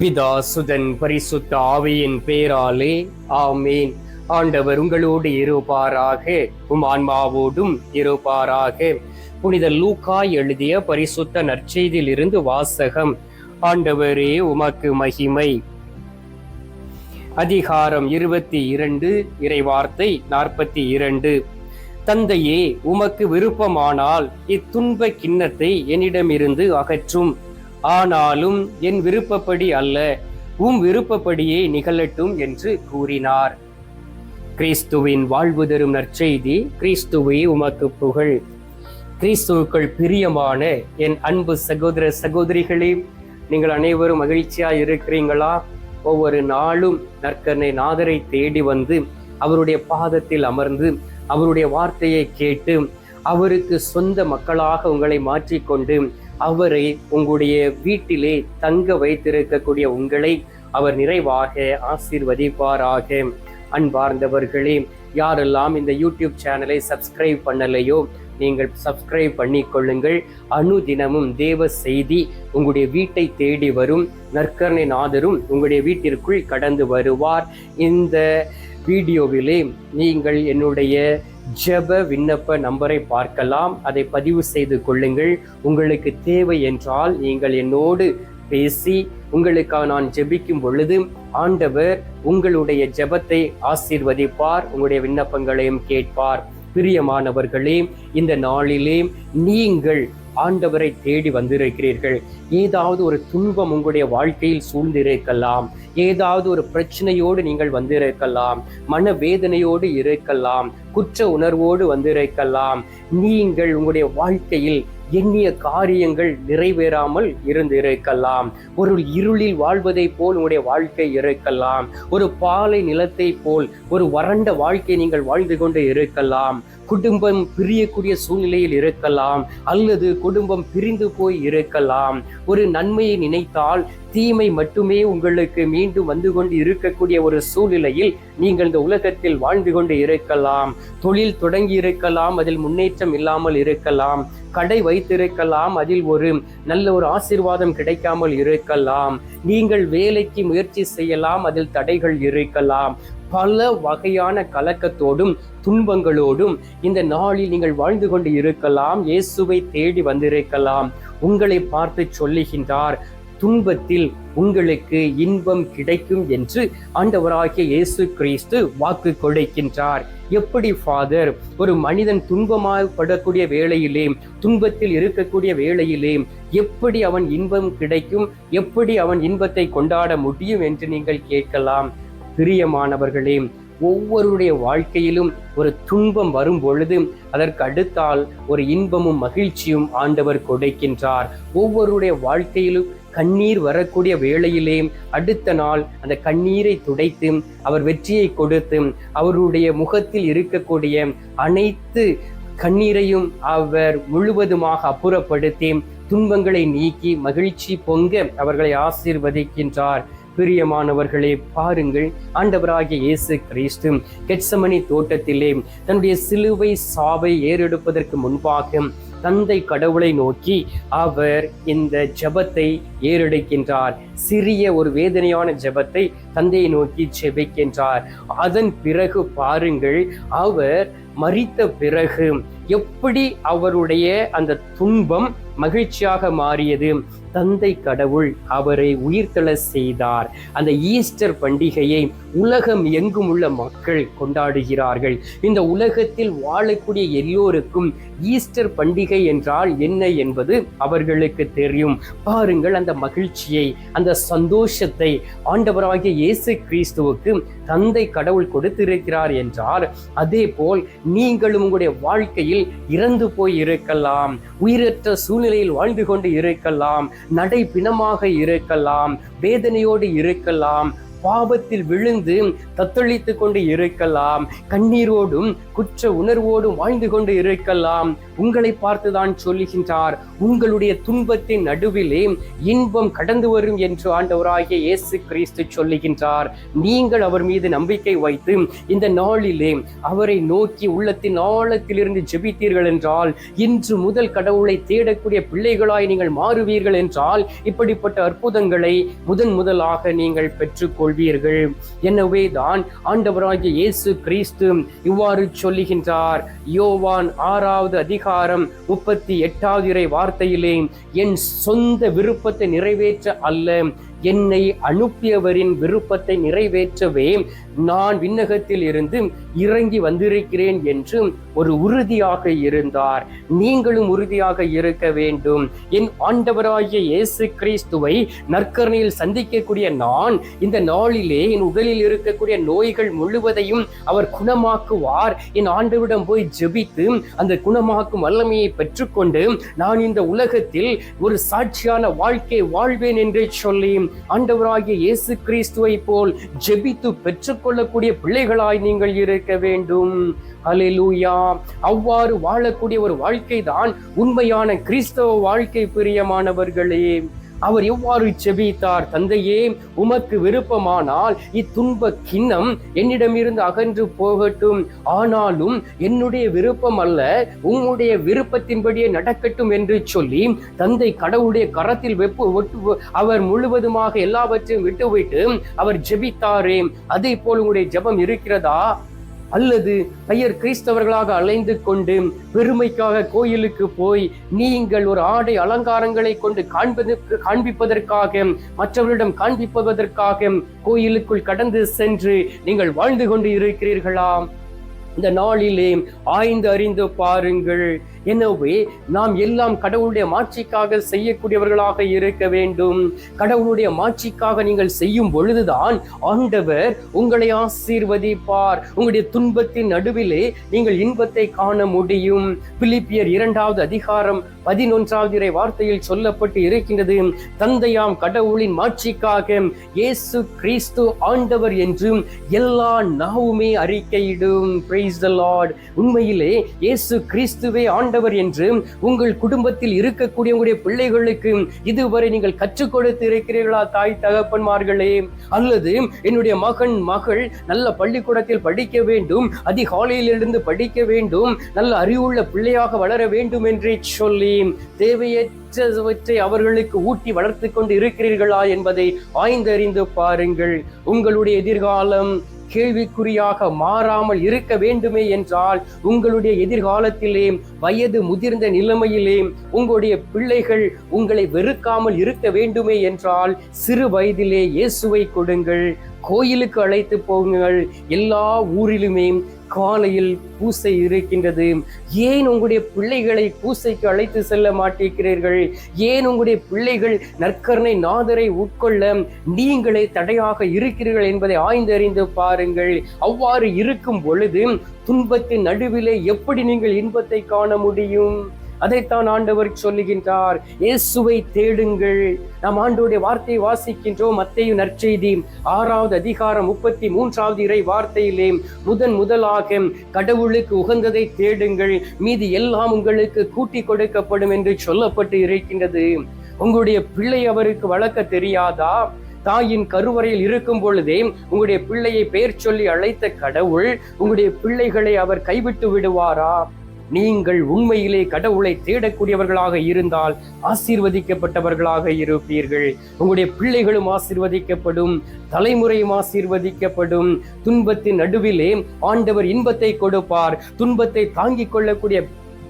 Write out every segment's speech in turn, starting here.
பிதா சுதன் பரிசுத்த ஆவியின் பேராலே ஆமேன். ஆண்டவர் உங்களோடு இருப்பாராக உம் ஆன்மாவோடும் இருப்பாராக. புனித லூக்கா எழுதிய பரிசுத்த நற்செய்தியிலிருந்து வாசகம் ஆண்டவரே உமக்கு மகிமை. அதிகாரம் இருபத்தி இரண்டு இறைவார்த்தை நாற்பத்தி இரண்டு. தந்தையே உமக்கு விருப்பமானால் இத்துன்ப கிண்ணத்தை என்னிடமிருந்து அகற்றும். ஆனாலும் என் விருப்பப்படி அல்ல உம் விருப்பப்படியே நிகழட்டும் என்று கூறினார். கிறிஸ்துவின் வாழ்வு தரும் நற்செய்தி கிறிஸ்துவே உமக்கு புகழ். கிறிஸ்துவுக்குள் பிரியமான என் அன்பு சகோதர சகோதரிகளே நீங்கள் அனைவரும் மகிழ்ச்சியா இருக்கிறீங்களா ஒவ்வொரு நாளும் நற்கனை நாதரை தேடி வந்து அவருடைய பாதத்தில் அமர்ந்து அவருடைய வார்த்தையை கேட்டு அவருக்கு சொந்த மக்களாக உங்களை மாற்றிக்கொண்டு அவரை உங்களுடைய வீட்டிலே தங்க வைத்திருக்கக்கூடிய உங்களை அவர் நிறைவாக ஆசீர்வதிப்பாராக. அன்பார்ந்தவர்களே யாரெல்லாம் இந்த யூடியூப் சேனலை சப்ஸ்கிரைப் பண்ணலையோ நீங்கள் சப்ஸ்கிரைப் பண்ணிக்கொள்ளுங்கள் அனுதினமும் தேவ செய்தி உங்களுடைய வீட்டை தேடி வரும். நற்கரணை நாதரும் உங்களுடைய வீட்டிற்குள் கடந்து வருவார். இந்த வீடியோவிலே நீங்கள் என்னுடைய ஜெப விண்ணப்ப நம்பரை பார்க்கலாம். அதை பதிவு செய்து கொள்ளுங்கள். உங்களுக்கு தேவை என்றால் நீங்கள் என்னோடு பேசி உங்களுக்காக நான் ஜெபிக்கும் பொழுது ஆண்டவர் உங்களுடைய ஜெபத்தை ஆசீர்வதிப்பார் உங்களுடைய விண்ணப்பங்களையும் கேட்பார். பிரியமானவர்களே இந்த நாளிலே நீங்கள் ஆண்டவரை தேடி வந்திருக்கிறீர்கள். ஏதாவது ஒரு துன்பம் உங்களுடைய வாழ்க்கையில் சூழ்ந்திருக்கலாம். ஏதாவது ஒரு பிரச்சனையோடு நீங்கள் வந்திருக்கலாம். மனவேதனையோடு இருக்கலாம். குற்ற உணர்வோடு வந்திருக்கலாம். நீங்கள் உங்களுடைய வாழ்க்கையில் எண்ணிய காரியங்கள் நிறைவேறாமல் இருந்திருக்கலாம் ஒரு இருளில் வாழ்வதை போல் உங்களுடைய வாழ்க்கை இருக்கலாம். ஒரு பாலை நிலத்தை போல் ஒரு வறண்ட வாழ்க்கை நீங்கள் வாழ்ந்து கொண்டு இருக்கலாம். குடும்பம் பிரியக்கூடிய சூழ்நிலையில் இருக்கலாம். அல்லது குடும்பம் பிரிந்து போய் இருக்கலாம். ஒரு நன்மையை நினைத்தால் தீமை மட்டுமே உங்களுக்கு மீண்டும் வந்து கொண்டு இருக்கக்கூடிய ஒரு சூழ்நிலையில் நீங்கள் இந்த உலகத்தில் வாழ்ந்து கொண்டு இருக்கலாம். தொழில் தொடங்கி இருக்கலாம் அதில் முன்னேற்றம் இல்லாமல் இருக்கலாம். கடை வைத்திருக்கலாம் அதில் ஒரு நல்ல ஒரு ஆசிர்வாதம் கிடைக்காமல் இருக்கலாம். நீங்கள் வேலைக்கு முயற்சி செய்யலாம் அதில் தடைகள் இருக்கலாம். பல வகையான கலக்கத்தோடும் துன்பங்களோடும் இந்த நாளில் நீங்கள் வாழ்ந்து கொண்டு இருக்கலாம். இயேசுவை தேடி வந்திருக்கலாம். உங்களை பார்த்து சொல்லுகின்றார் துன்பத்தில் உங்களுக்கு இன்பம் கிடைக்கும் என்று ஆண்டவராகிய இயேசு கிறிஸ்து வாக்கு கொடுக்கின்றார். எப்படி ஃபாதர் ஒரு மனிதன் துன்பமாக படக்கூடிய வேளையிலே துன்பத்தில் இருக்கக்கூடிய வேளையிலே எப்படி அவன் இன்பம் கிடைக்கும் எப்படி அவன் இன்பத்தை கொண்டாட முடியும் என்று நீங்கள் கேட்கலாம். பிரியமானவர்களே ஒவ்வொருடைய வாழ்க்கையிலும் ஒரு துன்பம் வரும் பொழுது அதற்கு அடுத்தால் ஒரு இன்பமும் மகிழ்ச்சியும் ஆண்டவர் கொடுக்கின்றார். ஒவ்வொருடைய வாழ்க்கையிலும் கண்ணீர் வரக்கூடிய வேளையிலே அடுத்த நாள் அந்த கண்ணீரை துடைத்து அவர் வெற்றியை கொடுத்து அவருடைய முகத்தில் இருக்கக்கூடிய அனைத்து கண்ணீரையும் அவர் முழுவதுமாக அப்புறப்படுத்தி துன்பங்களை நீக்கி மகிழ்ச்சி பொங்க அவர்களை ஆசீர்வதிக்கின்றார். பிரியமானவர்களே பாருங்கள் ஆண்டவராகிய இயேசு கிறிஸ்து கெட்சமணி தோட்டத்திலே தன்னுடைய சிலுவை சாவை ஏறெடுப்பதற்கு முன்பாக தந்தை கடவுளை நோக்கி அவர் இந்த ஜெபத்தை ஏறெடுக்கின்றார். சிறிய ஒரு வேதனையான ஜெபத்தை தந்தையை நோக்கி ஜெபிக்கின்றார். அதன் பிறகு பாருங்கள் அவர் மறித்த பிறகு எப்படி அவருடைய அந்த துன்பம் மகிழ்ச்சியாக மாறியது. தந்தை கடவுள் அவரை உயிர்த்தெழ செய்தார். அந்த ஈஸ்டர் பண்டிகையை உலகம் எங்கும் உள்ள மக்கள் கொண்டாடுகிறார்கள். இந்த உலகத்தில் வாழக்கூடிய எல்லோருக்கும் ஈஸ்டர் பண்டிகை என்றால் என்ன என்பது அவர்களுக்கு தெரியும். பாருங்கள் அந்த மகிழ்ச்சியை அந்த சந்தோஷத்தை ஆண்டவராகிய இயேசு கிறிஸ்துவுக்கு தந்தை கடவுள் கொடுத்திருக்கிறார் என்றால் அதே போல் நீங்களும் உங்களுடைய வாழ்க்கையில் இறந்து போய் இருக்கலாம். உயிரற்ற சூழ்நிலையில் வாழ்ந்து கொண்டு இருக்கலாம். நடை பிணமாக இருக்கலாம் வேதனையோடு இருக்கலாம் பாவத்தில் விழுந்து தத்தளித்து கொண்டு இருக்கலாம். கண்ணீரோடும் குற்ற உணர்வோடும் வாழ்ந்து கொண்டு இருக்கலாம். உங்களை பார்த்துதான் சொல்லுகின்றார் உங்களுடைய துன்பத்தின் நடுவிலே இன்பம் கடந்து வரும் என்று ஆண்டவராகிய இயேசு கிறிஸ்து சொல்லுகின்றார். நீங்கள் அவர் மீது நம்பிக்கை வைத்து இந்த நாளிலே அவரை நோக்கி உள்ளத்தின் ஆழத்திலிருந்து ஜெபித்தீர்கள் என்றால் இன்று முதல் கடவுளை தேடக்கூடிய பிள்ளைகளாய் நீங்கள் மாறுவீர்கள் என்றால் இப்படிப்பட்ட அற்புதங்களை முதன் முதலாக நீங்கள் பெற்றுக்கொள் கொள்வீர்கள். தான் ஆண்டவராகிய இயேசு கிறிஸ்து இவ்வாறு சொல்லுகின்றார் யோவான் ஆறாவது அதிகாரம் முப்பத்தி எட்டாவது இறை வார்த்தையிலே என் சொந்த விருப்பத்தை நிறைவேற்ற அல்ல என்னை அனுப்பியவரின் விருப்பத்தை நிறைவேற்றவே நான் விண்ணகத்தில் இருந்து இறங்கி வந்திருக்கிறேன் என்று ஒரு உறுதியாக இருந்தார். நீங்களும் உறுதியாக இருக்க வேண்டும். என் ஆண்டவராகிய இயேசு கிறிஸ்துவை நற்கரணையில் சந்திக்கக்கூடிய நான் இந்த நாளிலே என் உடலில் இருக்கக்கூடிய நோய்கள் முழுவதையும் அவர் குணமாக்குவார். என் ஆண்டவரிடம் போய் ஜெபித்து அந்த குணமாக்கும் வல்லமையை பெற்றுக்கொண்டு நான் இந்த உலகத்தில் ஒரு சாட்சியான வாழ்க்கை வாழ்வேன் என்று சொல்லி ஆண்டவராகிய இயேசு கிறிஸ்துவை போல் ஜெபித்து பெற்றுக்கொள்ளக்கூடிய பிள்ளைகளாய் நீங்கள் இருக்க வேண்டும். அலிலூயா அவ்வாறு வாழக்கூடிய ஒரு வாழ்க்கை தான் உண்மையான கிறிஸ்தவ வாழ்க்கை பிரியமானவர்களே. அவர் எவ்வாறு செபித்தார்? தந்தையே உமக்கு விருப்பமானால் இத்துன்ப கிண்ணம் என்னிடமிருந்து அகன்று போகட்டும். ஆனாலும் என்னுடைய விருப்பம் அல்ல உம்முடைய விருப்பத்தின்படியே நடக்கட்டும் என்று சொல்லி தந்தை கடவுளுடைய கரத்தில் வெப்பு ஒட்டு அவர் முழுவதுமாக எல்லாவற்றையும் விட்டுவிட்டு அவர் ஜெபித்தாரே. அதே போல் உங்களுடைய ஜெபம் இருக்கிறதா? அல்லது பெயர் கிறிஸ்தவர்களாக அலைந்து கொண்டு பெருமைக்காக கோயிலுக்கு போய் நீங்கள் ஒரு ஆடை அலங்காரங்களை கொண்டு காண்பது காண்பிப்பதற்காக மற்றவர்களிடம் காண்பிப்பதற்காக கோயிலுக்குள் கடந்து சென்று நீங்கள் வாழ்ந்து கொண்டு இருக்கிறீர்களா? இந்த நாளிலே ஆய்ந்து அறிந்து பாருங்கள். எனவே நாம் எல்லாம் கடவுளுடைய மாட்சிக்காக செய்யக்கூடியவர்களாக இருக்க வேண்டும். கடவுளுடைய மாட்சிக்காக நீங்கள் செய்யும் பொழுதுதான் ஆண்டவர் உங்களை ஆசீர்வதிப்பார். உங்களுடைய துன்பத்தின் நடுவிலே நீங்கள் இன்பத்தை காண முடியும். பிலிப்பியர் இரண்டாவது அதிகாரம் பதினொன்றாவது இறை வார்த்தையில் சொல்லப்பட்டு இருக்கின்றது. தந்தையாம் கடவுளின் மாட்சிக்காக இயேசு கிறிஸ்து ஆண்டவர் என்றும் எல்லா நாவுமே அறிக்கையிடும். பிரைஸ் த லார்ட் உண்மையிலே இயேசு கிறிஸ்துவே ஆண்டவர் என்று உங்கள் குடும்பத்தில் இருக்கக்கூடிய உங்களுடைய பிள்ளைகளுக்கு இதுவரை நீங்கள் கற்றுக் கொடுத்து இருக்கிறீர்களா தாய் தகப்பன்மார்களே? அல்லது என்னுடைய மகன் மகள் நல்ல பள்ளிக்கூடத்தில் படிக்க வேண்டும் அதிகாலையிலிருந்து படிக்க வேண்டும் நல்ல அறிவுள்ள பிள்ளையாக வளர வேண்டும் என்றே சொல்லி தேவையற்றவற்றை அவர்களுக்கு ஊட்டி வளர்த்து கொண்டு இருக்கிறீர்களா என்பதை ஆய்ந்தறிந்து பாருங்கள். உங்களுடைய எதிர்காலம் கேள்விக்குறியாக மாறாமல் இருக்க வேண்டுமே என்றால் உங்களுடைய எதிர்காலத்திலே வயது முதிர்ந்த நிலைமையிலே உங்களுடைய பிள்ளைகள் உங்களை வெறுக்காமல் இருக்க வேண்டுமே என்றால் சிறு வயதிலே இயேசுவை கொடுங்கள். கோயிலுக்கு அழைத்து போங்கள். எல்லா ஊரிலுமே காலையில் பூசை இருக்கின்றது. ஏன் உங்களுடைய பிள்ளைகளை பூசைக்கு அழைத்து செல்ல மாட்டேங்கிறீர்கள்? ஏன் உங்களுடைய பிள்ளைகள் நற்கரணை நாதரை உட்கொள்ள நீங்களே தடையாக இருக்கிறீர்கள் என்பதை ஆய்ந்தறிந்து பாருங்கள். அவ்வாறு இருக்கும் பொழுது துன்பத்தின் நடுவிலே எப்படி நீங்கள் இன்பத்தை காண முடியும்? அதைத்தான் ஆண்டவர் சொல்லுகின்றார். இயேசுவை தேடுங்கள். நாம் ஆண்டோடைய வார்த்தையை வாசிக்கின்றோம். மத்தையும் நற்செய்தி ஆறாவது அதிகாரம் முப்பத்தி மூன்றாவது இறை வார்த்தையிலே முதன் முதலாக கடவுளுக்கு உகந்ததை தேடுங்கள். மீதி எல்லாம் உங்களுக்கு கூட்டி கொடுக்கப்படும் என்று சொல்லப்பட்டு இருக்கின்றது. உங்களுடைய பிள்ளை அவருக்கு வளர்க்க தெரியாதா? தாயின் கருவறையில் இருக்கும் பொழுதே உங்களுடைய பிள்ளையை பெயர் சொல்லி அழைத்த கடவுள் உங்களுடைய பிள்ளைகளை அவர் கைவிட்டு விடுவாரா? நீங்கள் உண்மையிலே கடவுளை தேடக்கூடியவர்களாக இருந்தால் ஆசீர்வதிக்கப்பட்டவர்களாக இருப்பீர்கள். உங்களுடைய பிள்ளைகளும் ஆசீர்வதிக்கப்படும் தலைமுறையும் ஆசீர்வதிக்கப்படும். துன்பத்தின் நடுவிலே ஆண்டவர் இன்பத்தை கொடுப்பார். துன்பத்தை தாங்கிக் கொள்ளக்கூடிய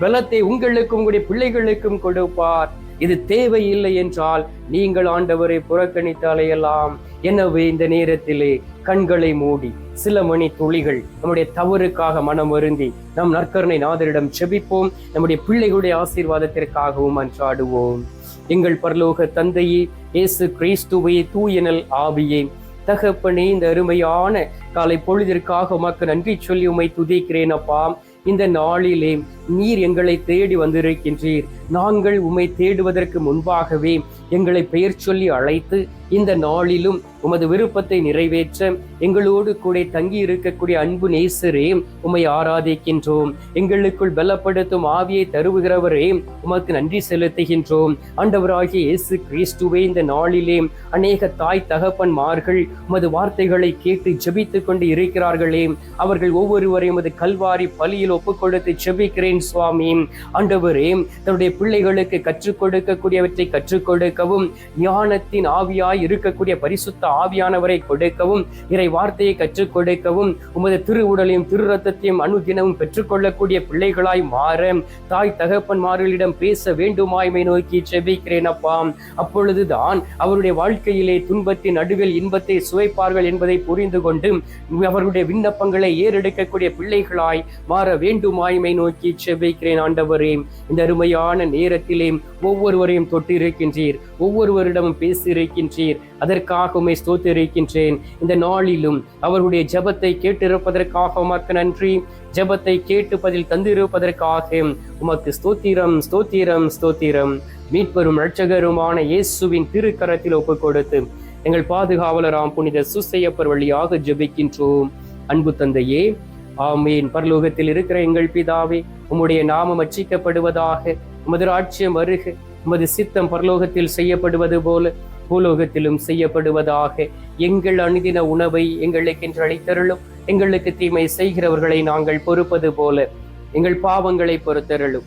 பலத்தை உங்களுக்கும் உங்களுடைய பிள்ளைகளுக்கும் கொடுப்பார். இது தேவையில்லை என்றால் நீங்கள் ஆண்டவரை புறக்கணித்து அலையலாம் எனவே இந்த நேரத்திலே கண்களை மூடி சில மணி துளிகள் நம்முடைய தவறுக்காக மனம் வருந்தி நம் நற்கருணை நாதரிடம் செபிப்போம். நம்முடைய பிள்ளைகளுடைய ஆசீர்வாதத்திற்காகவும் அன்றாடுவோம். எங்கள் பரலோக தந்தையே இயேசு கிறிஸ்துவை தூயனல் ஆவியே தகப்பனே இந்த அருமையான காலை பொழுதிற்காக உமக்கு நன்றி சொல்லி உமை துதிக்கிறேன் அப்பா. இந்த நாளிலே நீர் எங்களை தேடி வந்திருக்கின்றீர். நாங்கள் உம்மை தேடுவதற்கு முன்பாகவே எங்களை பெயர் சொல்லி அழைத்து இந்த நாளிலும் உமது விருப்பத்தை நிறைவேற்ற எங்களோடு கூட தங்கி இருக்கக்கூடிய அன்பு நேசரே உம்மை ஆராதிக்கின்றோம். எங்களுக்குள் பலப்படுத்தும் ஆவியை தருவுகிறவரே உமக்கு நன்றி செலுத்துகின்றோம். ஆண்டவராகிய இயேசு கிறிஸ்துவே இந்த நாளிலே அநேக தாய் தகப்பன்மார்கள் உமது வார்த்தைகளை கேட்டு ஜெபித்துக் கொண்டு இருக்கிறார்களே. அவர்கள் ஒவ்வொருவரையும் உமது கல்வாரி பலியில் ஒப்புக்கொடுத்து ஜெபிக்கிறேன் சுவாமி. ஆண்டவரே தன்னுடைய பிள்ளைகளுக்கு கற்றுக் கொடுக்கக்கூடியவற்றை கற்றுக் கொடுக்கவும் ஞானத்தின் ஆவியாய் இருக்கக்கூடிய பரிசுத்த ஆவியானவரை கொடுக்கவும் இறை வார்த்தையை கற்றுக் கொடுக்கவும் உமது திருவுடலையும் திரு ரத்தத்தையும் அனுதினமும் பெற்றுக்கொள்ளக்கூடிய பிள்ளைகளாய் மாற தாய் தகப்பன்மார்களிடம் பேச வேண்டுமாய்மை நோக்கி செபிக்கிறேன் அப்பா. அப்பொழுதுதான் அவருடைய வாழ்க்கையிலே துன்பத்தின் நடுவில் இன்பத்தை சுவைப்பார்கள் என்பதை புரிந்து கொண்டு அவருடைய விண்ணப்பங்களை ஏறெடுக்கக்கூடிய பிள்ளைகளாய் மாற வேண்டுமாய்மை நோக்கி செபிக்கிறேன் ஆண்டவரே. இந்த அருமையான நேரத்திலே ஒவ்வொருவரையும் தொட்டிருக்கின்றீர். ஒவ்வொருவரிடமும் பேசியிருக்கின்றீர். அதற்காக உம்மை ஸ்தோத்திருக்கின்றேன். இந்த நாளிலும் அவருடைய ஜபத்தை கேட்டிருப்பதற்காக உமக்கு நன்றி. ஜபத்தை கேட்டு பதில் தந்திருப்பதற்காக உமக்கு ஸ்தோத்திரம் ஸ்தோத்திரம் ஸ்தோத்திரம். மீட்பெரும் இரட்சகருமான இயேசுவின் திருக்கரத்தில் ஒப்பு கொடுத்து எங்கள் பாதுகாவலராம் புனித சுசையப்பர் வழியாக ஜபிக்கின்றோம். அன்பு தந்தையே ஆமீன். பரலோகத்தில் இருக்கிற எங்கள் பிதாவே உம்முடைய நாமம் அச்சிக்கப்படுவதாக உமது ராட்சியம் வருக உமது சித்தம் பரலோகத்தில் செய்யப்படுவது போல பூலோகத்திலும் செய்யப்படுவதாக. எங்கள் அணுதின உணவை எங்களுக்கு என்று அழைத்தருளும் எங்களுக்கு தீமை செய்கிறவர்களை நாங்கள் பொறுப்பது போல எங்கள் பாவங்களை பொறுத்தருளும்.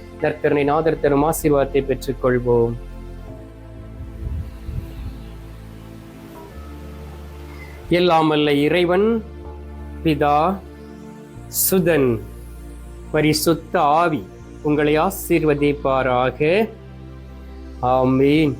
நற்கருணை நாதர் தரும் ஆசீர்வாதத்தை பெற்றுக் கொள்வோம் எல்லாமல்ல இறைவன் பிதா சுதன் பரிசுத்த ஆவி உங்களை ஆசீர்வதிப்பாராக. ஆமீன்.